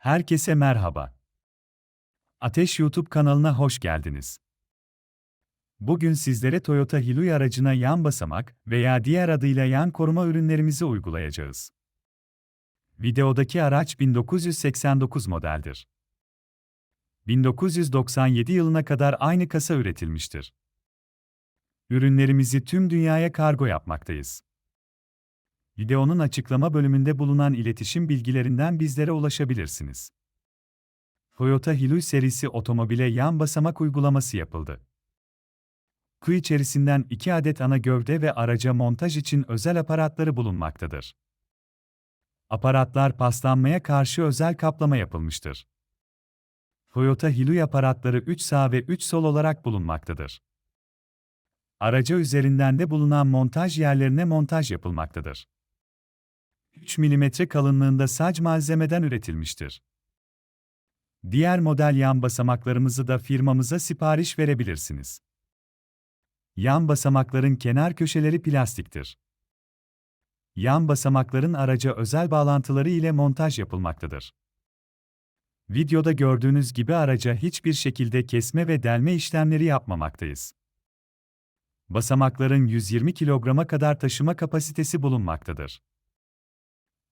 Herkese merhaba. Ateş YouTube kanalına hoş geldiniz. Bugün sizlere Toyota Hilux aracına yan basamak veya diğer adıyla yan koruma ürünlerimizi uygulayacağız. Videodaki araç 1989 modeldir. 1997 yılına kadar aynı kasa üretilmiştir. Ürünlerimizi tüm dünyaya kargo yapmaktayız. Videonun açıklama bölümünde bulunan iletişim bilgilerinden bizlere ulaşabilirsiniz. Toyota Hilux serisi otomobile yan basamak uygulaması yapıldı. Kuyu içerisinden iki adet ana gövde ve araca montaj için özel aparatları bulunmaktadır. Aparatlar paslanmaya karşı özel kaplama yapılmıştır. Toyota Hilux aparatları 3 sağ ve 3 sol olarak bulunmaktadır. Araca üzerinden de bulunan montaj yerlerine montaj yapılmaktadır. 3 mm kalınlığında sac malzemeden üretilmiştir. Diğer model yan basamaklarımızı da firmamıza sipariş verebilirsiniz. Yan basamakların kenar köşeleri plastiktir. Yan basamakların araca özel bağlantıları ile montaj yapılmaktadır. Videoda gördüğünüz gibi araca hiçbir şekilde kesme ve delme işlemleri yapmamaktayız. Basamakların 120 kilograma kadar taşıma kapasitesi bulunmaktadır.